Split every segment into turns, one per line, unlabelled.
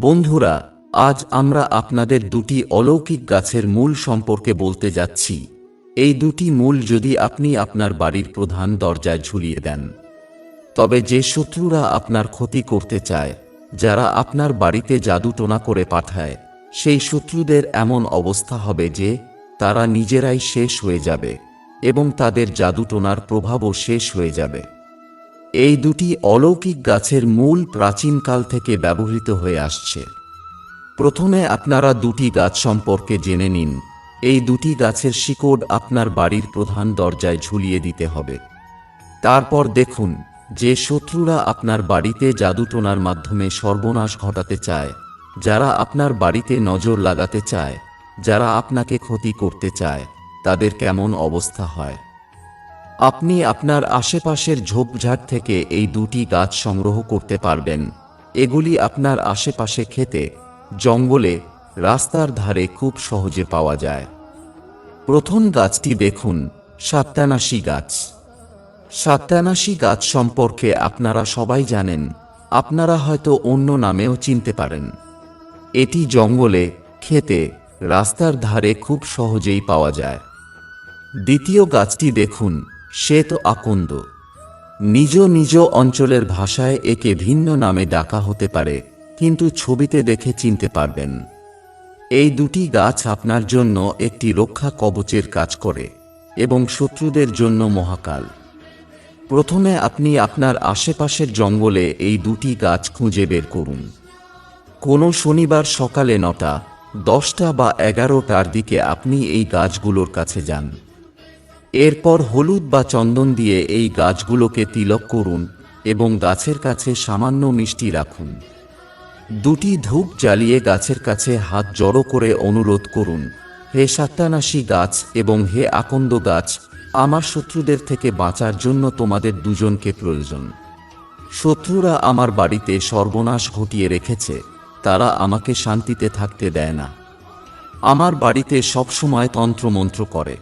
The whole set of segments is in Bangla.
বন্ধুরা, আজ আমরা আপনাদের দুটি অলৌকিক গাছের মূল সম্পর্কে বলতে যাচ্ছি। এই দুটি মূল যদি আপনি আপনার বাড়ির প্রধান দরজায় ঝুলিয়ে দেন। তবে যে শত্রুরা আপনার ক্ষতি করতে চায়, যারা আপনার বাড়িতে জাদুটোনা করে পাঠায়, সেই শত্রুদের এমন অবস্থা হবে যে, তারা নিজেরাই শেষ হয়ে যাবে এবং তাদের জাদুটোনার প্রভাবও শেষ হয়ে যাবে। এই দুটি অলৌকিক গাছের মূল প্রাচীনকাল থেকে ব্যবহৃত হয়ে আসছে। প্রথমে আপনারা দুটি গাছ সম্পর্কে জেনে নিন। এই দুটি গাছের শিকড় আপনার বাড়ির প্রধান দরজায় ঝুলিয়ে দিতে হবে। তারপর দেখুন, যে শত্রুরা আপনার বাড়িতে জাদুটোনার মাধ্যমে সর্বনাশ ঘটাতে চায়, যারা আপনার বাড়িতে নজর লাগাতে চায়, যারা আপনাকে ক্ষতি করতে চায়, তাদের কেমন অবস্থা হয়? আপনি আপনার আশেপাশের ঝোপঝাড় থেকে এই দুটি গাছ সংগ্রহ করতে পারবেন। এগুলি আপনার আশেপাশে খেতে, জঙ্গলে, রাস্তার ধারে খুব সহজে পাওয়া যায়। প্রথম গাছটি দেখুন সাত্যানাশী গাছ। সাত্যানাশী গাছ সম্পর্কে আপনারা সবাই জানেন, আপনারা হয়তো অন্য নামেও চিনতে পারেন। এটি জঙ্গলে, খেতে, রাস্তার ধারে খুব সহজেই পাওয়া যায়। দ্বিতীয় গাছটি দেখুন শ্বেত আকন্দ। নিজ নিজ অঞ্চলের ভাষায় একে ভিন্ন নামে ডাকা হতে পারে, কিন্তু ছবিতে দেখে চিনতে পারবেন। এই দুটি গাছ আপনার জন্য একটি রক্ষা কবচের কাজ করে এবং শত্রুদের জন্য মহাকাল। প্রথমে আপনি আপনার আশেপাশের জঙ্গলে এই দুটি গাছ খুঁজে বের করুন। কোনো শনিবার সকালে নটা, দশটা বা এগারোটার দিকে আপনি এই গাছগুলোর কাছে যান। এরপর হলুদ বা চন্দন দিয়ে এই গাছগুলোকে তিলক করুন এবং গাছের কাছে সামান্য মিষ্টি রাখুন। দুটি ধূপ জ্বালিয়ে গাছের কাছে হাত জড়ো করে অনুরোধ করুন, হে সাত্তানাশী গাছ এবং হে আকন্দ গাছ, আমার শত্রুদের থেকে বাঁচার জন্য তোমাদের দুজনকে প্রয়োজন। শত্রুরা আমার বাড়িতে সর্বনাশ ঘটিয়ে রেখেছে, তারা আমাকে শান্তিতে থাকতে দেয় না। আমার বাড়িতে সবসময় তন্ত্রমন্ত্র করে।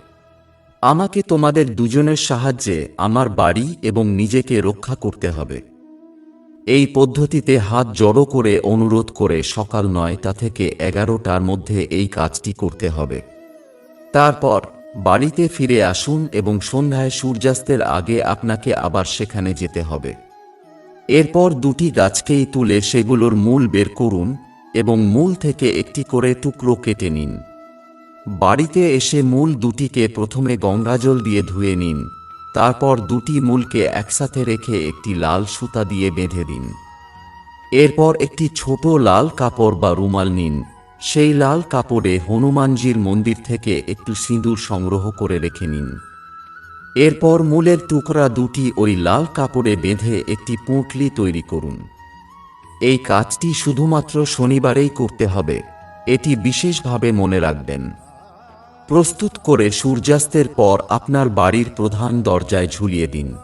আমাকে তোমাদের দুজনের সাহায্যে আমার বাড়ি এবং নিজেকে রক্ষা করতে হবে। এই পদ্ধতিতে হাত জড়ো করে অনুরোধ করে সকাল নয়টা থেকে এগারোটার মধ্যে এই কাজটি করতে হবে। তারপর বাড়িতে ফিরে আসুন এবং সন্ধ্যায় সূর্যাস্তের আগে আপনাকে আবার সেখানে যেতে হবে। এরপর দুটি গাছকেই তুলে সেগুলোর মূল বের করুন এবং মূল থেকে একটি করে টুকরো কেটে নিন। বাড়িতে এসে মূল দুটিকে প্রথমে গঙ্গাজল দিয়ে ধুয়ে নিন, তারপর দুটি মূলকে একসাথে রেখে একটি লাল সুতা দিয়ে বেঁধে দিন। এরপর একটি ছোট লাল কাপড় বা রুমাল নিন। সেই লাল কাপড়ে হনুমানজির মন্দির থেকে একটু সিঁদুর সংগ্রহ করে রেখে নিন। এরপর মূলের টুকরা দুটি ওই লাল কাপড়ে বেঁধে একটি পুঁটলি তৈরি করুন। এই কাজটি শুধুমাত্র শনিবারেই করতে হবে, এটি বিশেষভাবে মনে রাখবেন। প্রস্তুত করে সূর্যাস্তের পর আপনার বাড়ির প্রধান দরজায় ঝুলিয়ে দিন।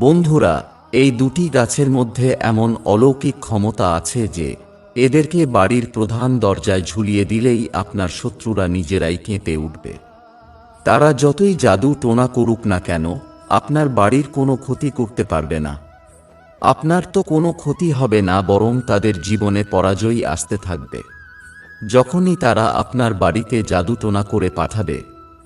বন্ধুরা, এই দুটি গাছের মধ্যে এমন অলৌকিক ক্ষমতা আছে যে, এদেরকে বাড়ির প্রধান দরজায় ঝুলিয়ে দিলেই আপনার শত্রুরা নিজেরাই কেঁপে উঠবে। তারা যতই জাদু টোনা করুক না কেন, আপনার বাড়ির কোনো ক্ষতি করতে পারবে না। আপনার তো কোনো ক্ষতি হবে না, বরং তাদের জীবনে পরাজয়ই আসতে থাকবে। যখনই তারা আপনার বাড়িতে জাদুটোনা করে পাঠাবে,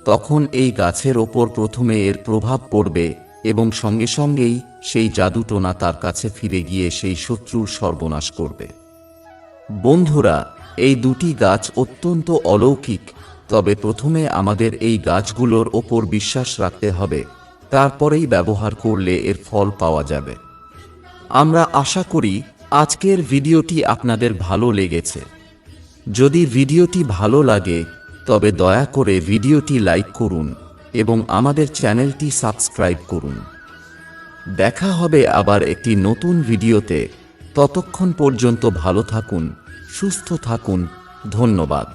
তখন এই গাছের ওপর প্রথমে এর প্রভাব পড়বে এবং সঙ্গে সঙ্গেই সেই জাদুটোনা তার কাছে ফিরে গিয়ে সেই শত্রুর সর্বনাশ করবে। বন্ধুরা, এই দুটি গাছ অত্যন্ত অলৌকিক, তবে প্রথমে আমাদের এই গাছগুলোর ওপর বিশ্বাস রাখতে হবে, তারপরেই ব্যবহার করলে এর ফল পাওয়া যাবে। আমরা আশা করি আজকের ভিডিওটি আপনাদের ভালো লেগেছে। যদি ভিডিওটি ভালো লাগে, তবে দয়া করে ভিডিওটি লাইক করুন এবং আমাদের চ্যানেলটি সাবস্ক্রাইব করুন। দেখা হবে আবার একটি নতুন ভিডিওতে। ততক্ষণ পর্যন্ত ভালো থাকুন, সুস্থ থাকুন, ধন্যবাদ।